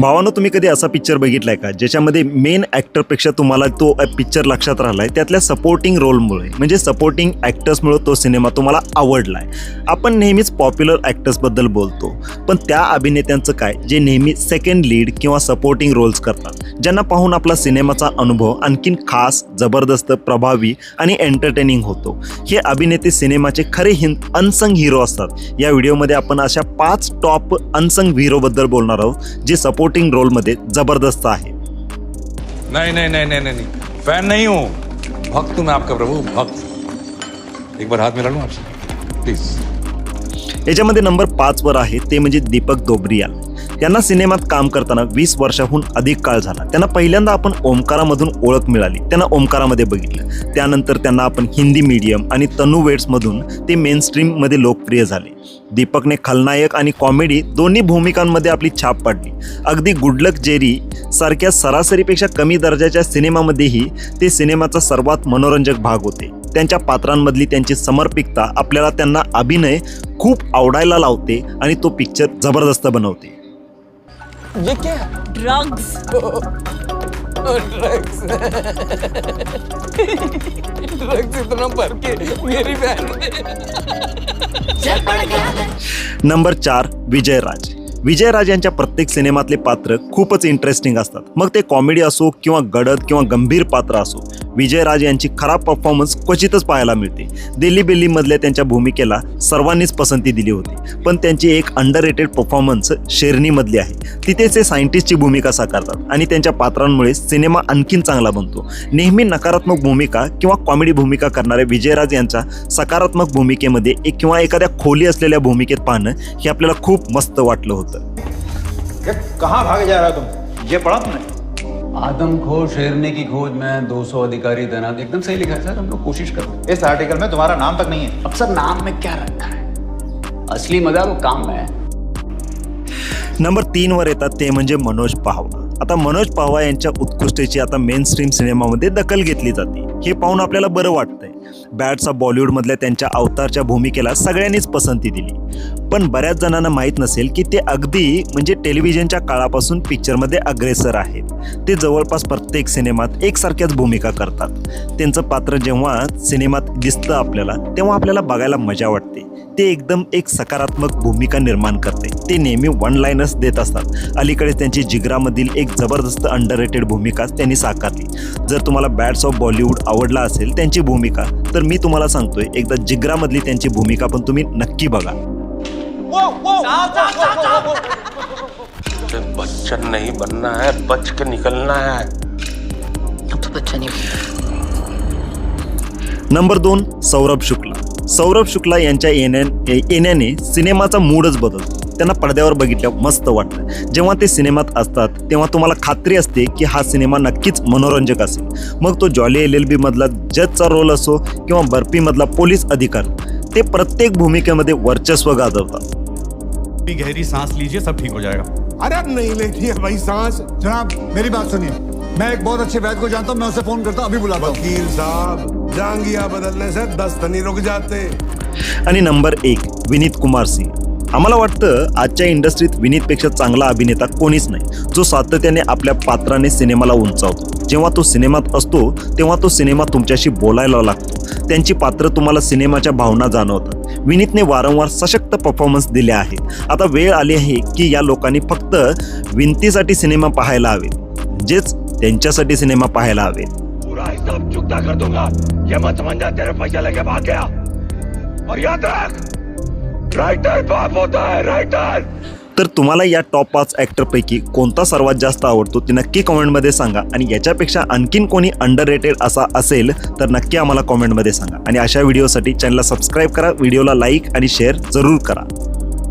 भावानं तुम्ही कधी असा पिक्चर बघितलाय का? ज्याच्यामध्ये मेन ॲक्टरपेक्षा तुम्हाला तो पिक्चर लक्षात राहिलाय त्यातल्या सपोर्टिंग रोलमुळे म्हणजे सपोर्टिंग ॲक्टर्समुळे तो सिनेमा तुम्हाला आवडलाय. आपण नेहमीच पॉप्युलर ॲक्टर्सबद्दल बोलतो पण त्या अभिनेत्यांचं काय? जे नेहमी सेकंड लीड किंवा सपोर्टिंग रोल्स करतात. ज्यांना पाहून आपला सिनेमाचा अनुभव आणखीन खास जबरदस्त प्रभावी आणि एंटरटेनिंग होतो. हे अभिनेते सिनेमाचे खरे हिंद अनसंग हिरो असतात. या व्हिडिओमध्ये आपण अशा पाच टॉप अनसंग हिरोबद्दल बोलणार आहोत जे सपोर्ट सपोर्टिंग रोलमध्ये जबरदस्त आहे. नहीं नहीं नहीं नहीं नहीं नहीं. फैन नहीं हूँ. भक्त मैं आपका प्रभु भक्त. एक बार हाथ मिला लूँ आपसे. प्लीज याच्यामध्ये नंबर पाचवर आहे ते म्हणजे दीपक दोबरियाल यांना सिनेमात काम करताना वीस वर्षाहून अधिक काळ झाला. त्यांना पहिल्यांदा आपण ओमकारामधून ओळख मिळाली. त्यांना ओमकारामध्ये बघितलं. त्यानंतर त्यांना आपण हिंदी मीडियम आणि तनू वेट्समधून ते मेन स्ट्रीममध्ये लोकप्रिय झाले. दीपकने खलनायक आणि कॉमेडी दोन्ही भूमिकांमध्ये आपली छाप पाडली. अगदी गुडलक जेरी सारख्या सरासरीपेक्षा कमी दर्जाच्या सिनेमामध्येही ते सिनेमाचा सर्वात मनोरंजक भाग होते. त्यांच्या पात्रांमधली त्यांची समर्पिकता आपल्याला त्यांना अभिनय खूप आवडायला लावते आणि तो पिक्चर जबरदस्त बनवते. ये क्या है? ड्रग्स ड्रग्स ड्रग्स इतना भर के मेरी बहन नंबर चार विजयराज। विजयराज यांच्या प्रत्येक सिनेमातले पात्र खूपच इंटरेस्टिंग असतात. मग ते कॉमेडी असो किंवा गडद किंवा गंभीर पात्र असो विजयराज यांची खराब परफॉर्मन्स क्वचितच पाहायला मिळते. दिल्ली बिल्लीमधल्या त्यांच्या भूमिकेला सर्वांनीच पसंती दिली होती. पण त्यांची एक अंडर रेटेड परफॉर्मन्स शेरनीमधली आहे. तिथे ते सायंटिस्टची भूमिका साकारतात आणि त्यांच्या पात्रांमुळे सिनेमा आणखीन चांगला बनतो. नेहमी नकारात्मक भूमिका किंवा कॉमेडी भूमिका करणाऱ्या विजयराज यांच्या सकारात्मक भूमिकेमध्ये एक किंवा एखाद्या खोली असलेल्या भूमिकेत पाहणं हे आपल्याला खूप मस्त वाटलं होतं. ये कहाँ भागे जा रहा हो तुम? ये पढ़ा तुमने? आदमखोर शेरने की खोज में 200 अधिकारी तैनात। एकदम सही लिखा है सर हम लोग कोशिश कर रहे हैं। इस आर्टिकल में तुम्हारा नाम तक नहीं है। अब सर नाम में क्या रखा है? असली मजा वो काम में है। नंबर तीनवर येतात ते म्हणजे मनोज पाहवा. आता मनोज पाहवा यांच्या उत्कृष्टेची आता मेन स्ट्रीम सिनेमामध्ये दखल घेतली जाते. हे पाहून आपल्याला बरं वाटतंय. बॅट्स ऑफ बॉलिवूडमधल्या त्यांच्या अवतारच्या भूमिकेला सगळ्यांनीच पसंती दिली. पण बऱ्याच जणांना माहीत नसेल की ते अगदी म्हणजे टेलिव्हिजनच्या काळापासून पिक्चरमध्ये अग्रेसर आहेत. ते जवळपास प्रत्येक सिनेमात एकसारख्याच भूमिका करतात. त्यांचं पात्र जेव्हा सिनेमात दिसतं आपल्याला तेव्हा आपल्याला बघायला मजा वाटते. ते एकदम एक सकारात्मक भूमिका निर्माण करते. ते नेहमी वन लाईनर्स देत असतात. अलीकडेच त्यांची जिगरामधील एक जबरदस्त अंडर रेटेड भूमिका त्यांनी साकारली. जर तुम्हाला बॅट्स ऑफ बॉलिवूड आवडला असेल त्यांची भूमिका तर मी तुम्हाला सांगतोय एकदा जिगरामधली त्यांची भूमिका पण तुम्ही नक्की बघा. बच्चन नहीं बनना है बच के निकलना है। अब तो बच्चा नहीं नंबर दोन सौरभ शुक्ला. सौरभ शुक्ला यांच्या येण्या येण्याने सिनेमाचा मूडच बदलतो. त्यांना पडद्यावर बघितल्यावर मस्त वाटतं जेव्हा ते सिनेमात असतात तेव्हा तुम्हाला खात्री असते की हा सिनेमा नक्कीच मनोरंजक असेल. मग तो जॉली एल एल बीमधला जजचा रोल असो किंवा बर्फीमधला पोलीस अधिकारी ते प्रत्येक भूमिकेमध्ये वर्चस्व गाजवतात. भी गहरी सांस लीजिए सब ठीक हो जाएगा. अरे नहीं लेनी है भाई सांस. जनाब मेरी बात सुनिए. मैं एक बहुत अच्छे वैद्य को जानता हूँ मैं उसे फोन करता हूँ अभी बुलाता हूँ. वकील साहब जांगिया बदलने से दस्त नहीं रुक जाते. आणि नंबर एक विनीत कुमार सिंग आम्हाला वाटतं आजच्या इंडस्ट्रीत विनीतपेक्षा चांगला अभिनेता कोणीच नाही. जो सातत्याने आपल्या पात्राने सिनेमाला उंचावतो. जेव्हा तो सिनेमात असतो तेव्हा तो सिनेमा तुमच्याशी बोलायला लागतो. त्यांची पात्र तुम्हाला सिनेमाच्या भावना जाणवतात. विनीतने वारंवार सशक्त परफॉर्मन्स दिले आहेत आता वेळ आली आहे की या लोकांनी फक्त विनतीसाठी सिनेमा पाहायला हवे. म्हणजेच त्यांच्यासाठी सिनेमा पाहायला हवे. पूरा चुकता कर दूंगा. ये मत समझना तेरे पैसे लेके भाग गया. और याद रख! तर तुम्हाला या टॉप पाच ॲक्टरपैकी कोणता सर्वात जास्त आवडतो ते नक्की कॉमेंटमध्ये सांगा. आणि याच्यापेक्षा आणखीन कोणी अंडर रेटेड असा असेल तर नक्की आम्हाला कॉमेंटमध्ये सांगा. आणि अशा व्हिडिओसाठी चॅनलला सबस्क्राईब करा व्हिडिओला लाईक आणि शेअर जरूर करा.